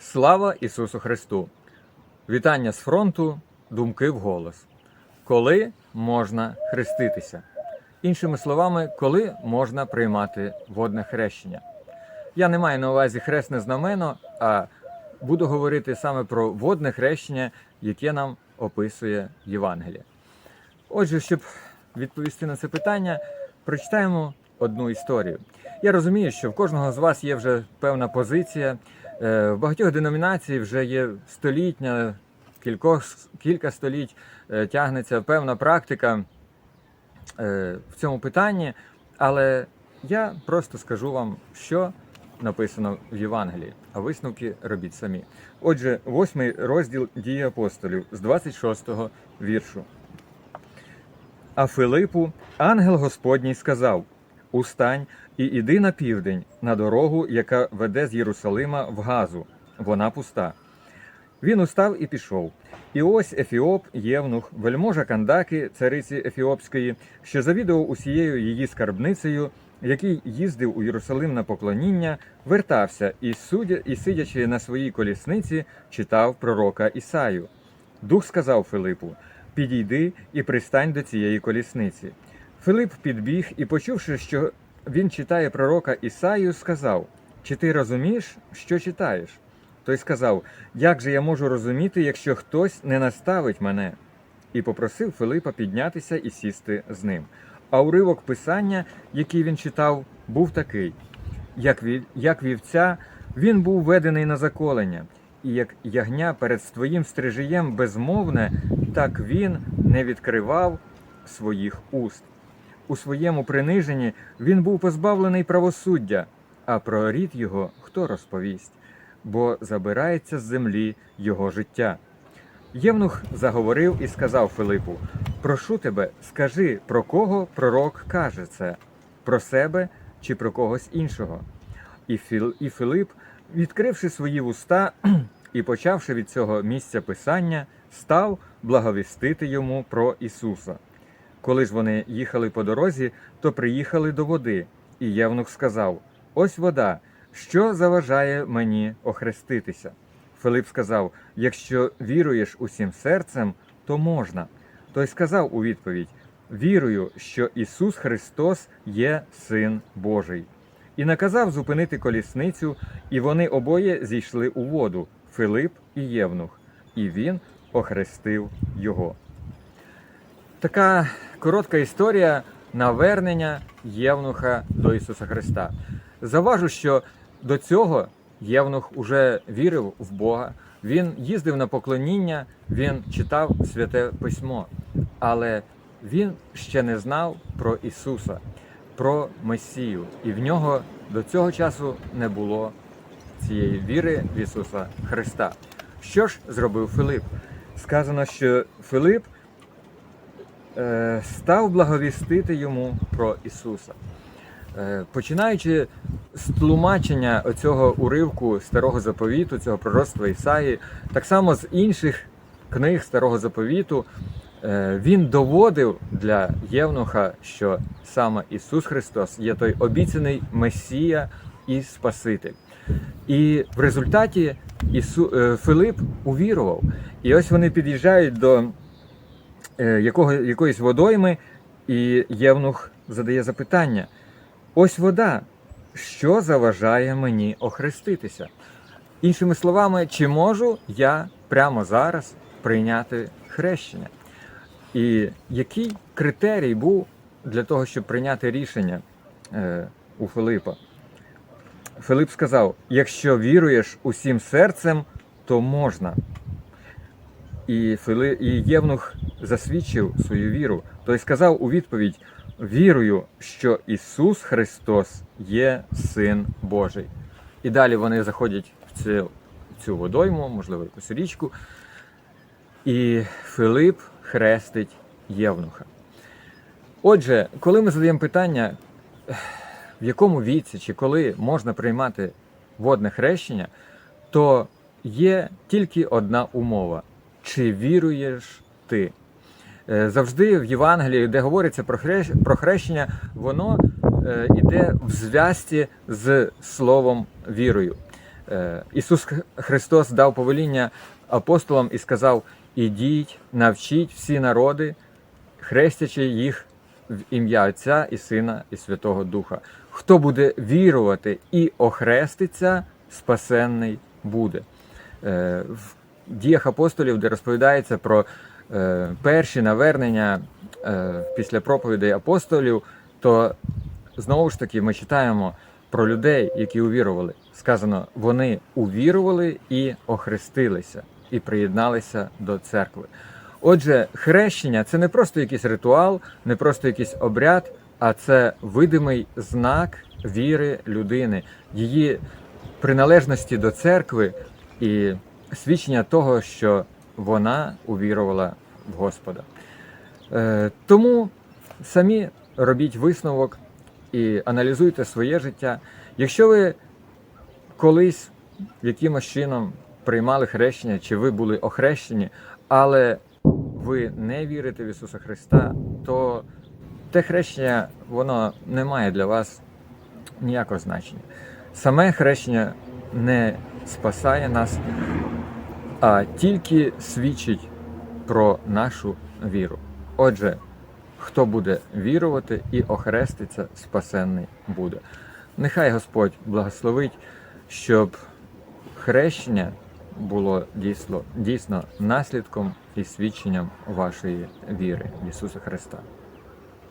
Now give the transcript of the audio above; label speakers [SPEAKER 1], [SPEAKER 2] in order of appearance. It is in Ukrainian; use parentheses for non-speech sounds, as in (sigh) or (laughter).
[SPEAKER 1] Слава Ісусу Христу! Вітання з фронту, думки вголос. Коли можна хреститися? Іншими словами, коли можна приймати водне хрещення? Я не маю на увазі хресне знамено, а буду говорити саме про водне хрещення, яке нам описує Євангеліє. Отже, щоб відповісти на це питання, прочитаємо одну історію. Я розумію, що в кожного з вас є вже певна позиція. Е, В багатьох деномінацій вже є столітня, кількох, кілька століть е, тягнеться певна практика е, в цьому питанні, але я просто скажу вам, що написано в Євангелії, а висновки робіть самі. Отже, восьмий розділ дії апостолів з 26-го віршу. А Филипу ангел Господній сказав: Устань і іди на південь, на дорогу, яка веде з Єрусалима в Газу. Вона пуста. Він устав і пішов. І ось Ефіоп, Євнух, вельможа Кандаки, цариці Ефіопської, що завідував усією її скарбницею, який їздив у Єрусалим на поклоніння, вертався і, судя, і сидячи на своїй колісниці, читав пророка Ісаю. Дух сказав Филипу: Підійди і пристань до цієї колісниці. Филип підбіг і, почувши, що він читає пророка Ісаю, сказав: Чи ти розумієш, що читаєш? Той сказав: Як же я можу розуміти, якщо хтось не наставить мене? І попросив Филипа піднятися і сісти з ним. А уривок писання, який він читав, був такий: як, ві- як вівця, він був ведений на заколення, і як ягня перед твоїм стрижієм безмовне, так він не відкривав своїх уст. У своєму приниженні він був позбавлений правосуддя, а про рід його хто розповість, бо забирається з землі його життя. Євнух заговорив і сказав Филипу: Прошу тебе, скажи, про кого пророк каже це, про себе чи про когось іншого. І, Філ, і Филип, відкривши свої вуста (clears throat) і почавши від цього місця писання, став благовістити йому про Ісуса. Коли ж вони їхали по дорозі, то приїхали до води, і Євнух сказав: Ось вода, що заважає мені охреститися? Филип сказав: Якщо віруєш усім серцем, то можна. Той сказав у відповідь: Вірую, що Ісус Христос є Син Божий. І наказав зупинити колісницю, і вони обоє зійшли у воду Филип і Євнух, і він охрестив його. Така коротка історія навернення Євнуха до Ісуса Христа. Заважу, що до цього Євнух уже вірив в Бога, він їздив на поклоніння, він читав святе письмо, але він ще не знав про Ісуса, про Месію, і в нього до цього часу не було цієї віри в Ісуса Христа. Що ж зробив Филип? Сказано, що Филип став благовістити йому про Ісуса. Е, Починаючи з тлумачення оцього уривку старого заповіту, цього пророцтва Ісаї, так само з інших книг старого заповіту, е, він доводив для Євнуха, що саме Ісус Христос є той обіцяний Месія і Спаситель. І в результаті Ісу, е, Филип увірував. І ось вони під'їжджають до е, якого, якоїсь водойми, і Євнух задає запитання: ось вода, що заважає мені охреститися? Іншими словами, чи можу я прямо зараз прийняти хрещення? І який критерій був для того, щоб прийняти рішення е, у Филипа? Филип сказав: якщо віруєш усім серцем, то можна. І, Фили... і Євнух засвідчив свою віру. Той сказав у відповідь: Вірую, що Ісус Христос є Син Божий. І далі вони заходять в цю, в цю водойму, можливо, якусь річку. І Филип хрестить Євнуха. Отже, коли ми задаємо питання, в якому віці чи коли можна приймати водне хрещення, то є тільки одна умова: чи віруєш ти? Е, Завжди в Євангелії, де говориться про хрещення, воно е, іде в зв'язці з словом вірою. Е, Ісус Христос дав повеління апостолам і сказав: Ідіть, навчіть всі народи, хрестячи їх в ім'я Отця і Сина і Святого Духа. Хто буде вірувати і охреститься, спасенний буде. Е, В діях апостолів, де розповідається про е, перші навернення е, після проповідей апостолів, то знову ж таки ми читаємо про людей, які увірували. Сказано, вони увірували і охрестилися, і приєдналися до церкви. Отже, хрещення це не просто якийсь ритуал, не просто якийсь обряд, а це видимий знак віри людини, її приналежності до церкви і свідчення того, що вона увірувала в Господа. Е, тому самі робіть висновок і аналізуйте своє життя. Якщо ви колись якимось чином приймали хрещення, чи ви були охрещені, але ви не вірите в Ісуса Христа, то те хрещення воно не має для вас ніякого значення. Саме хрещення не спасає нас, а тільки свідчить про нашу віру. Отже, хто буде вірувати і охреститься, спасенний буде. Нехай Господь благословить, щоб хрещення було дійсно, дійсно наслідком і свідченням вашої віри в Ісуса Христа.